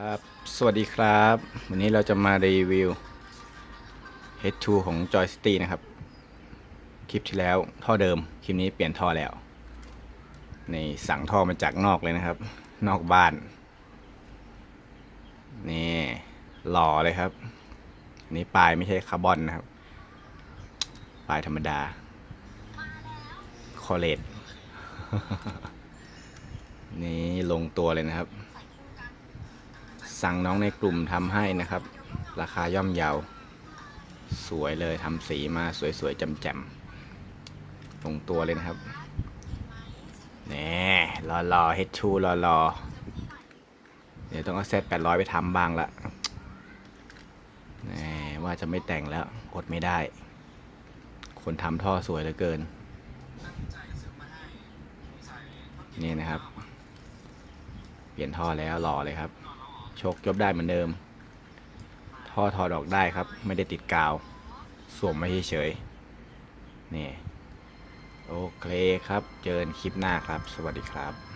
ครับ สวัสดีครับ วันนี้เราจะมารีวิว H2 ของ Joy City นะครับ คลิปที่แล้วท่อเดิม คลิปนี้เปลี่ยนท่อแล้ว ในสั่งท่อมาจากนอกเลยนะครับ นอกบ้าน นี่หล่อเลยครับ อันนี้ปลายไม่ใช่คาร์บอนนะครับ ปลายธรรมดา คอเลตนี่ลงตัวเลยนะครับ สั่งน้องในกลุ่มทำให้นะครับ ราคาย่อมเยา สวยเลยทำสีมาสวยๆจำๆตรงตัวเลยนะครับแน่รอรอเฮดชูรอรอเดี๋ยวต้องเอาเซตแปดร้อยไปทำบ้างละแน่ว่าจะไม่แต่งแล้วอดไม่ได้ คนทำท่อสวยเหลือเกิน นี่นะครับ เปลี่ยนท่อแล้วหล่อเลยครับ โชคยบได้เหมือนเดิม ท่อถอดออกได้ครับ ไม่ได้ติดกาว สวมไม่เฉยๆนี่ โอเคครับ เจอกันคลิปหน้าครับ สวัสดีครับ